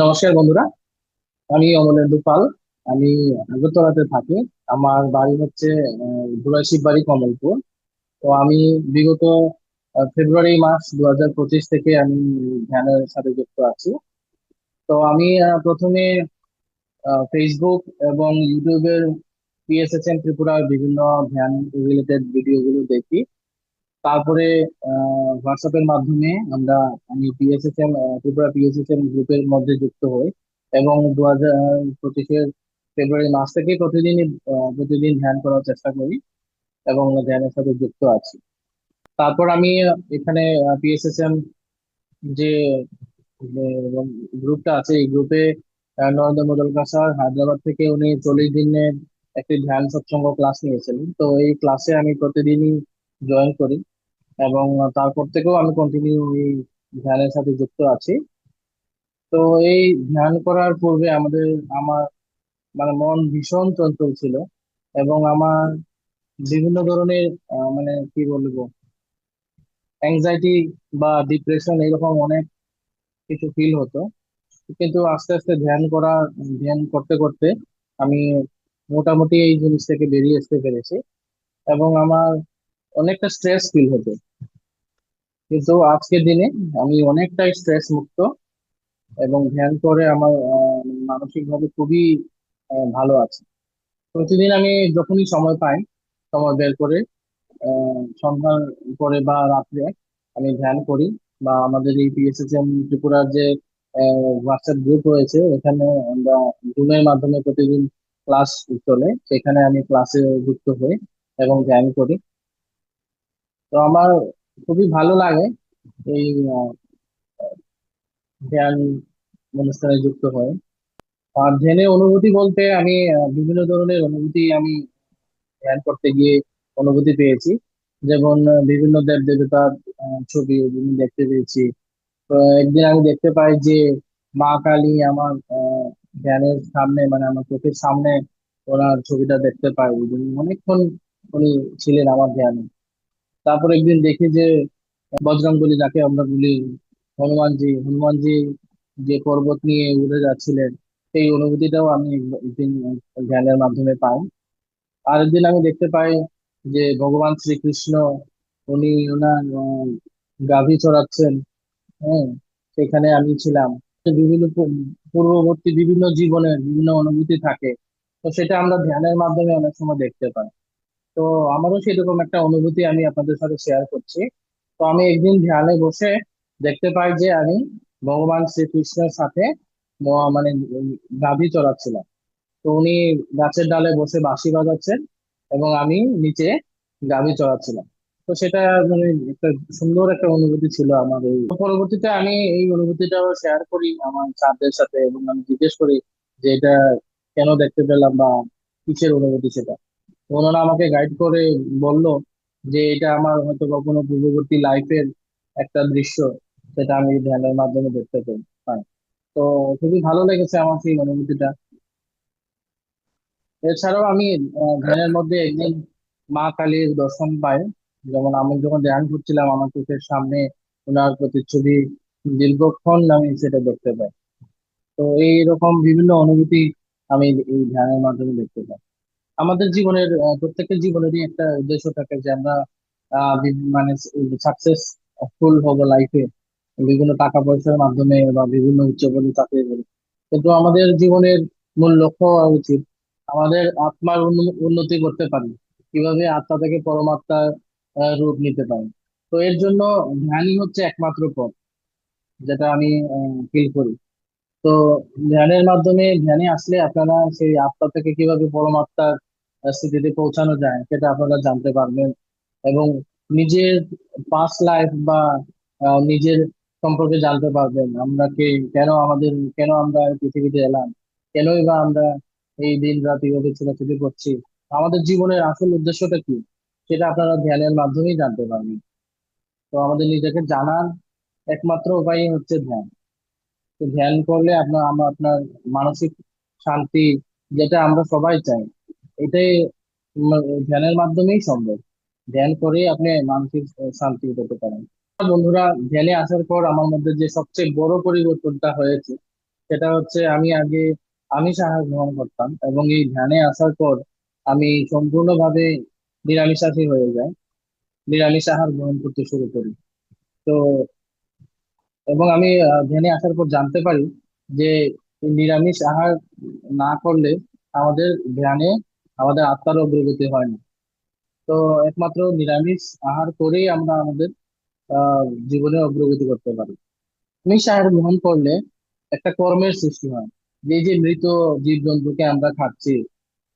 নমস্কার বন্ধুরা। আমি অমলেন্দু পাল আমি আগরতলাতে থাকি। আমার বাড়ি হচ্ছে ধুলাইশিব বাড়ি কমলপুর। তো আমি বিগত ফেব্রুয়ারি মাস দু হাজার পঁচিশ থেকে আমি ধ্যানের সাথে যুক্ত আছি। তো আমি প্রথমে ফেসবুক এবং ইউটিউবের পিএসএসএম ত্রিপুরার বিভিন্ন ধ্যান রিলেটেড ভিডিওগুলো দেখি। তারপরে হোয়াটসঅ্যাপের মাধ্যমে আমরা, আমি পিএসএসএম ত্রিপুরা পিএসএসএম গ্রুপের মধ্যে যুক্ত হই এবং দু হাজার পঁচিশের ফেব্রুয়ারি মাস থেকে প্রতিদিনই প্রতিদিন ধ্যান করার চেষ্টা করি এবং ধ্যানের সাথে যুক্ত আছি। তারপর আমি এখানে পিএসএসএম যে গ্রুপটা আছে, এই গ্রুপে নরেন্দ্র মোদলকা স্যার হায়দ্রাবাদ থেকে উনি চল্লিশ দিনের একটি ধ্যান সৎসঙ্গ ক্লাস নিয়েছিলেন। তো এই ক্লাসে আমি প্রতিদিনই জয়েন করি। এবং তারপর থেকেও আমি কন্টিনিউ এই ধ্যানের সাথে যুক্ত আছি। তো এই ধ্যান করার পূর্বে আমাদের, আমার মানে মন ভীষণ চঞ্চল ছিল এবং আমার বিভিন্ন ধরনের মানে কি বলব অ্যাংজাইটি বা ডিপ্রেশন এরকম অনেক কিছু ফিল হতো। কিন্তু আস্তে আস্তে ধ্যান করা, ধ্যান করতে করতে আমি মোটামুটি এই জিনিস থেকে বেরিয়ে আসতে পেরেছি। এবং আমার অনেকটা স্ট্রেস ফিল হতো। কিন্তু আজকের দিনে আমি অনেকটাই স্ট্রেস মুক্ত এবং ধ্যান করে আমার আহ, মানসিকভাবে খুবই ভালো আছে। প্রতিদিন আমি যখনই সময় পাই সময় বের করে সন্ধ্যার পরে বা রাত্রে আমি ধ্যান করি বা আমাদের এই পিএসএসএম ত্রিপুরার যে হোয়াটসঅ্যাপ গ্রুপ রয়েছে এখানে আমরা জুমের মাধ্যমে প্রতিদিন ক্লাস চলে। সেখানে আমি ক্লাসে যুক্ত হই এবং ধ্যান করি। তো আমার খুবই ভালো লাগে এই ধ্যান অনুষ্ঠানে যুক্ত হয়ে। আর ধ্যানের অনুভূতি বলতে আমি বিভিন্ন ধরনের অনুভূতি আমি ধ্যান করতে গিয়ে অনুভূতি পেয়েছি। যেমন বিভিন্ন দেব দেবতার ছবি আমি দেখতে পেয়েছি। তো একদিন আমি দেখতে পাই যে মা কালী আমার ধ্যানের সামনে মানে আমার চোখের সামনে ওনার ছবিটা দেখতে পাই। অনেকক্ষণ উনি ছিলেন আমার ধ্যানে। তারপর একদিন দেখি যে বজরংবলী যাকে আমরা বলি, হনুমানজি হনুমানজি যে পর্বত নিয়ে উড়ে যাচ্ছিলেন, সেই অনুভূতিটাও আমি একদিন ধ্যানের মাধ্যমে পাই। আর একদিন আমি দেখতে পাই যে ভগবান শ্রীকৃষ্ণ, উনি ওনার গাভী চড়াচ্ছেন হ্যাঁ সেখানে আমি ছিলাম। বিভিন্ন পূর্ববর্তী বিভিন্ন জীবনের বিভিন্ন অনুভূতি থাকে, তো সেটা আমরা ধ্যানের মাধ্যমে অনেক সময় দেখতে পাই। তো আমারও সেরকম একটা অনুভূতি আমি আপনাদের সাথে শেয়ার করছি। তো আমি একদিন ধ্যানে বসে দেখতে পাই যে আমি ভগবান শ্রীকৃষ্ণের সাথে মানে গাভী চড়াচ্ছিলাম। তো উনি গাছের ডালে বসে বাঁশি বাজাচ্ছেন এবং আমি নিচে গাভী চড়াচ্ছিলাম। তো সেটা মানে একটা সুন্দর একটা অনুভূতি ছিল আমার এই। পরবর্তীতে আমি এই অনুভূতিটাও শেয়ার করি আমার স্যারদের সাথে এবং আমি জিজ্ঞেস করি যে এটা কেন দেখতে পেলাম বা কিসের অনুভূতি সেটা। ওনারা আমাকে গাইড করে বলল যে এটা আমার হয়তো কখনো পূর্ববর্তী লাইফের একটা দৃশ্য, সেটা আমি ধ্যানের মাধ্যমে দেখতে পাই। তো খুবই ভালো লেগেছে আমার সেই অনুভূতিটা। এছাড়াও আমি ধ্যানের মধ্যে একদিন মা কালীর দর্শন পাই। যেমন আমি যখন ধ্যান করছিলাম, আমার চোখের সামনে ওনার প্রতিচ্ছবি দীর্ঘক্ষণ আমি সেটা দেখতে পাই। তো এইরকম বিভিন্ন অনুভূতি আমি এই ধ্যানের মাধ্যমে দেখতে পাই। আমাদের জীবনের প্রত্যেকের জীবনেরই একটা উদ্দেশ্য থাকে যে আমরা মানে সাকসেসফুল হব লাইফে বিভিন্ন টাকা পয়সার মাধ্যমে বা বিভিন্ন উচ্চপদে চাকরি করি। কিন্তু আমাদের জীবনের মূল লক্ষ্য হওয়া উচিত আমাদের আত্মার উন্ন- উন্নতি করতে পারি, কীভাবে আত্মা থেকে পরমাত্মার রূপ নিতে পারি। তো এর জন্য ধ্যানই হচ্ছে একমাত্র পথ যেটা আমি ফিল করি। তো ধ্যানের মাধ্যমে ধ্যানে আসলে আপনারা সেই আত্মা থেকে কীভাবে পরমাত্মার স্থিতিতে পৌঁছানো যায়, সেটা আপনারা জানতে পারবেন। এবং নিজের পাস লাইফ বা নিজের সম্পর্কে জানতে পারবেন, আমরা কে, কেন আমাদের, কেন আমরা পৃথিবীতে এলাম, কেনই বা আমরা এই দিন রাত এইভাবে ছোটাছুটি করছি আমাদের জীবনের আসল উদ্দেশ্যটা কি, সেটা আপনারা ধ্যানের মাধ্যমেই জানতে পারবেন। তো আমাদের নিজেকে জানার একমাত্র উপায়ই হচ্ছে ধ্যান। তো ধ্যান করলে আপনার, আমরা, আপনার মানসিক শান্তি, যেটা আমরা সবাই চাই এটাই ধ্যানের মাধ্যমেই সম্ভব। ধ্যান করে আপনি মানসিক শান্তি পেতে পারেন। বন্ধুরা, ধ্যানে আসার পর আমার মধ্যে যে সবচেয়ে বড় পরিবর্তনটা হয়েছে, সেটা হচ্ছে আমি আগে আমিষ আহার গ্রহণ করতাম এবং এই ধ্যানে আসার পর আমি সম্পূর্ণভাবে নিরামিষাশী হয়ে যাই নিরামিষ আহার গ্রহণ করতে শুরু করি। তো, এবং আমি ধ্যানে আসার পর জানতে পারি যে নিরামিষ আহার না করলে আমাদের ধ্যানে আমাদের আত্মার অগ্রগতি হয় না তো একমাত্র নিরামিষ আহার করেই আমরা আমাদের জীবনে অগ্রগতি করতে পারি। নিরামিষ আহার গ্রহণ করলে একটা কর্মের সৃষ্টি হয়। যে যে মৃত জীবজন্তুকে আমরা খাচ্ছি,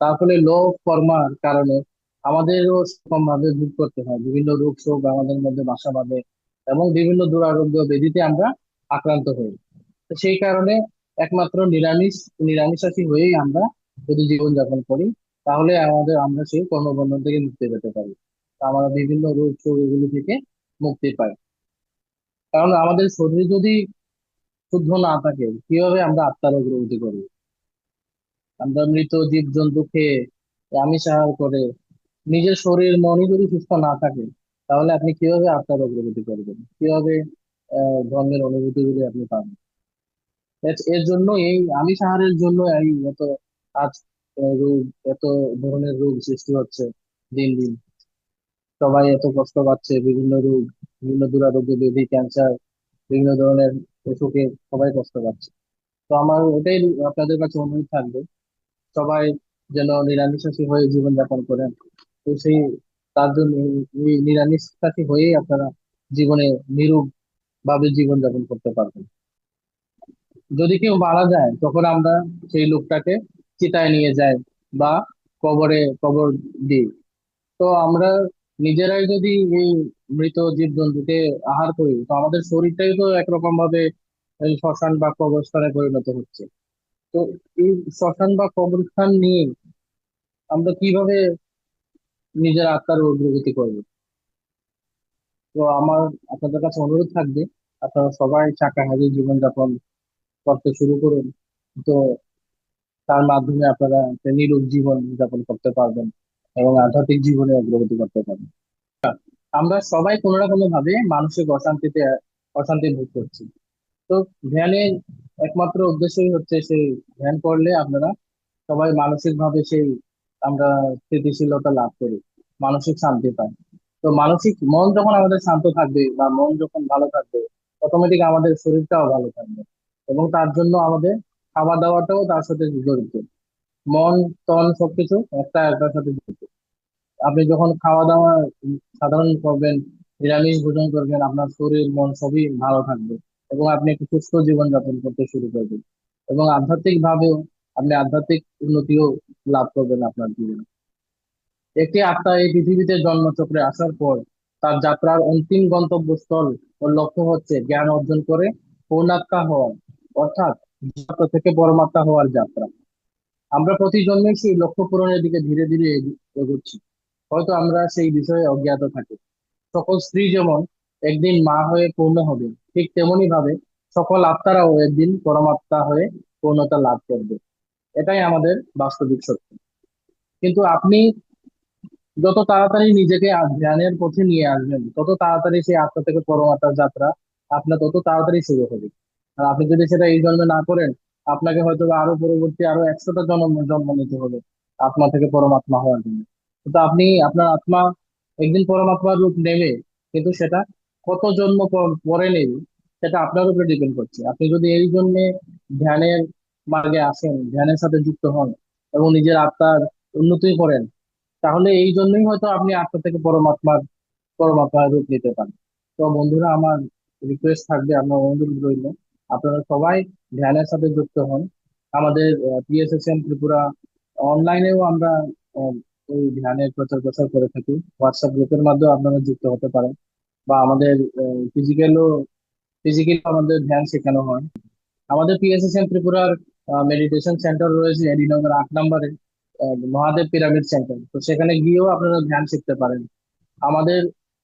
তার ফলে লোভ কর্মার কারণে আমাদেরও সেরকম ভাবে ভোগ করতে হয়। বিভিন্ন রোগ শোক আমাদের মধ্যে বাসা বাঁধে এবং বিভিন্ন দুরারোগ্য ব্যাধিতে আমরা আক্রান্ত হই। সেই কারণে একমাত্র নিরামিষ, নিরামিষাশী হয়েই আমরা যদি জীবনযাপন করি তাহলে আমাদের, আমরা সেই কর্মবন্ধন থেকে মুক্তি পেতে পারি। আমরা বিভিন্ন রোগ শোক থেকে মুক্তি পাই। কারণ আমাদের শরীর যদি শুদ্ধ না থাকে, কীভাবে আমরা আত্মার অগ্রগতি করব? আমরা মৃত জীব জন্তু খেয়ে আমিষ আহার করে নিজের শরীর মনই যদি সুস্থ না থাকে, তাহলে আপনি কীভাবে আত্মার অগ্রগতি করবেন? কীভাবে ধর্মের অনুভূতি গুলি আপনি পাবেন? এর জন্য এই আমিষ আহারের জন্য এই এত আজ রোগ, এত ধরনের রোগ সৃষ্টি হচ্ছে দিন দিন। সবাই এত কষ্ট পাচ্ছে, বিভিন্ন রোগ, বিভিন্ন দুরারোগ্য ব্যাধি ক্যান্সার, বিভিন্ন ধরনের অসুখে সবাই কষ্ট পাচ্ছে। তো আমার ওটাই আপনাদের কাছে অনুরোধ থাকবে, সবাই যেন নিরামিষাশী হয়ে জীবনযাপন করেন। তো সেই, তার জন্য নিরামিষাশী হয়েই আপনারা জীবনে নিরোগ ভাবে জীবনযাপন করতে পারবেন। যদি কেউ মারা যায়, তখন আমরা সেই লোকটাকে চিতায় নিয়ে যায় বা কবরে কবর দিই। তো আমরা নিজেরাই যদি এই মৃত জীবজন্তুকে আহার করি, তো আমাদের শরীরটাই তো একরকম ভাবে এই শ্মশান বা কবরস্থানে পরিণত হচ্ছে। তো এই শ্মশান বা কবরস্থান নিয়ে আমরা কীভাবে নিজের আত্মার অগ্রগতি করব? তো আমার আপনাদের কাছে অনুরোধ থাকবে, আপনারা সবাই শাকাহারী জীবনযাপন করতে শুরু করুন। তো তার মাধ্যমে আপনারা নিরোগ জীবন যাপন করতে পারবেন এবং আধ্যাত্মিক জীবনে অগ্রগতি করতে পারবেন। আমরা সবাই কোনো না কোনো ভাবে মানসিক অশান্তিতে, অশান্তি ভোগ করছি। তো ধ্যানের একমাত্র উদ্দেশ্যই হচ্ছে সেই ধ্যান করলে আপনারা সবাই মানসিক ভাবে সেই আমরা স্থিতিশীলতা লাভ করি, মানসিক শান্তি পাই। তো মানসিক মন যখন আমাদের শান্ত থাকবে বা মন যখন ভালো থাকবে অটোমেটিক আমাদের শরীরটাও ভালো থাকবে এবং তার জন্য আমাদের খাওয়া দাওয়াটাও তার সাথে জড়িত। মন, তন সবকিছু একটা একটার সাথে জড়িত। আপনি যখন খাওয়া দাওয়া সাধারণ করবেন, নিরামিষ ভোজন করবেন, আপনার শরীর, মন সবই ভালো থাকবে এবং আপনি একটি সুস্থ জীবন যাপন করতে শুরু করবেন এবং আধ্যাত্মিক ভাবেও আপনি আধ্যাত্মিক উন্নতিও লাভ করবেন আপনার জীবনে। একটি আত্মা এই পৃথিবীতে জন্মচক্রে আসার পর তার যাত্রার অন্তিম গন্তব্যস্থল ও লক্ষ্য হচ্ছে জ্ঞান অর্জন করে পূর্ণাত্মা হওয়া। অর্থাৎ জীবাত্মা থেকে পরমাত্মা হওয়ার যাত্রা। আমরা প্রতি জন্মে সেই লক্ষ্য পূরণের দিকে ধীরে ধীরে এগু- এগোচ্ছি। হয়তো আমরা সেই বিষয়ে অজ্ঞাত থাকি। সকল স্ত্রী যেমন একদিন মা হয়ে পূর্ণ হবে, ঠিক তেমনি ভাবে সকল আত্মারাও একদিন পরমাত্মা হয়ে পূর্ণতা লাভ করবে। এটাই আমাদের বাস্তবিক সত্য। কিন্তু আপনি যত তাড়াতাড়ি নিজেকে ধ্যানের পথে নিয়ে আসবেন, তত তাড়াতাড়ি সেই আত্মা থেকে পরমাত্মার যাত্রা আপনার তত তাড়াতাড়ি শুরু হবে। আর আপনি যদি সেটা এই জন্মে না করেন, আপনাকে হয়তো আরও পরবর্তী আরও একশোটা জন্ম জন্ম নিতে হবে আত্মা থেকে পরমাত্মা হওয়ার জন্য। তো আপনি, আপনার আত্মা একদিন পরমাত্মার রূপ নেবে, কিন্তু সেটা কত জন্ম পর- নেবে, সেটা আপনার উপরে ডিপেন্ড করছে। আপনি যদি এই জন্যে ধ্যানের মার্গে আসেন, ধ্যানের সাথে যুক্ত হন এবং নিজের আত্মার উন্নতি করেন, তাহলে এই জন্যই হয়তো আপনি আত্মা থেকে পরমাত্মার পরমাত্মার রূপ নিতে পারেন। তো বন্ধুরা, আমার রিকোয়েস্ট থাকবে আমার অনুরোধ রইল। আপনারা সবাই ধ্যানের সাথে যুক্ত হন। আমাদের পিএসএসএম ত্রিপুরা অনলাইনেও আমরা এই ধ্যানের প্রচার প্রসার করে থাকি। হোয়াটসঅ্যাপ গ্রুপের মাধ্যমে আপনারা যুক্ত হতে পারেন বা আমাদের ফিজিক্যালও ফিজিক্যালি আমাদের ধ্যান শেখানো হয়। আমাদের পিএসএসএম ত্রিপুরার মেডিটেশন সেন্টার রয়েছে এডিনগর আট নম্বরে মহাদেব পিরামিড সেন্টার তো সেখানে গিয়েও আপনারা ধ্যান শিখতে পারেন। আমাদের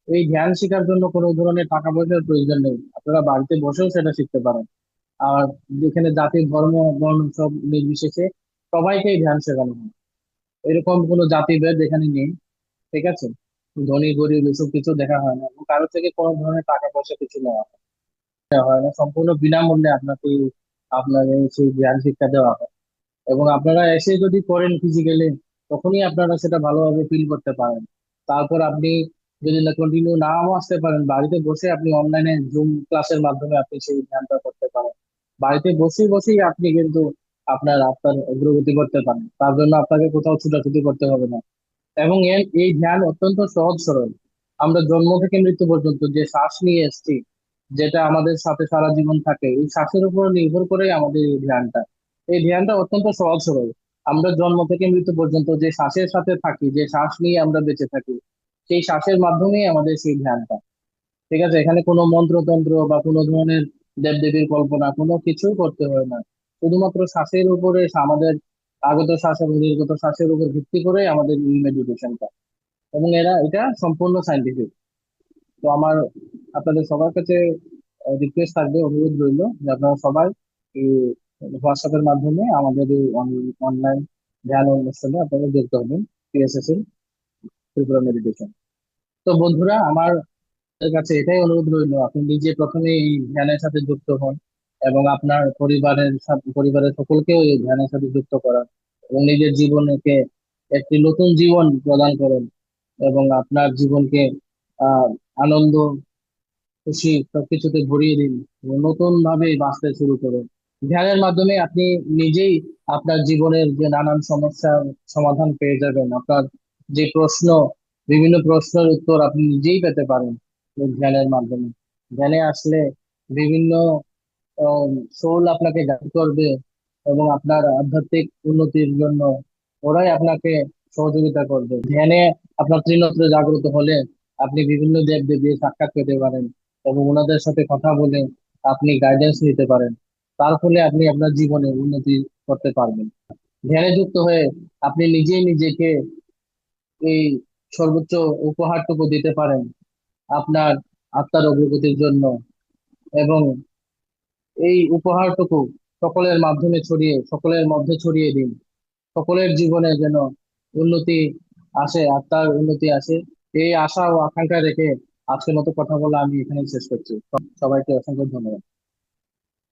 এই ধ্যান শেখার জন্য কোনো ধরনের টাকা পয়সার প্রয়োজন নেই। আপনারা বাড়িতে বসেও সেটা শিখতে পারেন। আর যেখানে জাতি, ধর্ম, বর্ণ সব নির্বিশেষে সবাইকেই ধ্যান শেখানো হয়। এরকম কোনো জাতিভেদ এখানে নেই, ঠিক আছে? ধনী, গরিব এসব কিছু দেখা হয় না। এবং কারও থেকে কোনো ধরনের টাকা পয়সা কিছু নেওয়া হয় না। সম্পূর্ণ বিনামূল্যে আপনাকে আপনার এই সেই ধ্যান শিক্ষা দেওয়া হয়। এবং আপনারা এসে যদি করেন ফিজিক্যালি তখনই আপনারা সেটা ভালোভাবে ফিল করতে পারেন। তারপর আপনি যদি না কন্টিনিউ নাও আসতে পারেন, বাড়িতে বসে আপনি অনলাইনে জুম ক্লাসের মাধ্যমে আপনি সেই ধ্যানটা করতে পারেন। বাড়িতে বসে বসেই আপনি কিন্তু আপনার আপনার অগ্রগতি করতে পারেন। তার জন্য আপনাকে কোথাও ছুটাছুটি করতে হবে না। এবং এই ধ্যান অত্যন্ত সহজ সরল। আমরা জন্ম থেকে মৃত্যু পর্যন্ত যে শ্বাস নিয়ে এসেছি, যেটা আমাদের সাথে সারা জীবন থাকে, এই শ্বাসের উপর নির্ভর করে আমাদের এই ধ্যানটা। এই ধ্যানটা অত্যন্ত সহজ সরল। আমরা জন্ম থেকে মৃত্যু পর্যন্ত যে শ্বাসের সাথে থাকি, যে শ্বাস নিয়ে আমরা বেঁচে থাকি সেই শ্বাসের মাধ্যমেই আমাদের সেই ধ্যানটা। ঠিক আছে? এখানে কোনো মন্ত্রতন্ত্র বা কোনো ধরনের দেবদেবীর কল্পনা, কোনো কিছুই করতে হয় না। শুধুমাত্র শ্বাসের উপরে আমাদের আগত শ্বাস এবং নির্গত শ্বাসের উপর ভিত্তি করে আমাদের এই মেডিটেশনটা এবং এরা, এটা সম্পূর্ণ সাইন্টিফিক তো আমার, আপনাদের সবার কাছে রিকোয়েস্ট থাকবে, অনুরোধ রইল যে আপনারা সবাই এই হোয়াটসঅ্যাপের মাধ্যমে আমাদের এই অনলাইন ধ্যান অনুষ্ঠানে আপনারা যুক্ত হবেন পিএসএস ত্রিপুরা মেডিটেশন তো বন্ধুরা, আমার কাছে এটাই অনুরোধ রইল, আপনি নিজে প্রথমে এই ধ্যানের সাথে যুক্ত হন এবং আপনার পরিবারের পরিবারের সকলকেও এই ধ্যানের সাথে যুক্ত করান এবং নিজের জীবনকে একটি নতুন জীবন প্রদান করেন এবং আপনার জীবনকে আনন্দ, খুশি সবকিছুতে ভরিয়ে দিন এবং নতুন ভাবে বাঁচতে শুরু করুন। ধ্যানের মাধ্যমে আপনি নিজেই আপনার জীবনের যে নানান সমস্যার সমাধান পেয়ে যাবেন, আপনার যে প্রশ্ন বিভিন্ন প্রশ্নের উত্তর আপনি নিজেই পেতে পারেন ধ্যানের মাধ্যমে। ধ্যানে আসলে বিভিন্ন সোল আপনাকে গাইড করবে এবং আপনার আধ্যাত্মিক উন্নতির জন্য ওরাই আপনাকে সহযোগিতা করবে। ধ্যানে আপনার ত্রিনেত্র জাগ্রত হলে আপনি বিভিন্ন দেব দেবীর সাক্ষাৎ পেতে পারেন এবং ওনাদের সাথে কথা বলে আপনি গাইডেন্স নিতে পারেন। তার ফলে আপনি আপনার জীবনে উন্নতি করতে পারবেন। ধ্যানে যুক্ত হয়ে আপনি নিজেই নিজেকে এই সর্বোচ্চ উপহারটুকু দিতে পারেন আপনার আত্মার অগ্রগতির জন্য। এবং এই উপহারটুকু সকলের মাধ্যমে ছড়িয়ে, সকলের মধ্যে ছড়িয়ে দিন। সকলের জীবনে যেন উন্নতি আসে, আত্মার উন্নতি আসে। এই আশা ও আকাঙ্ক্ষা রেখে আজকের মতো কথা বলে আমি এখানেই শেষ করছি। সবাইকে অসংখ্য ধন্যবাদ।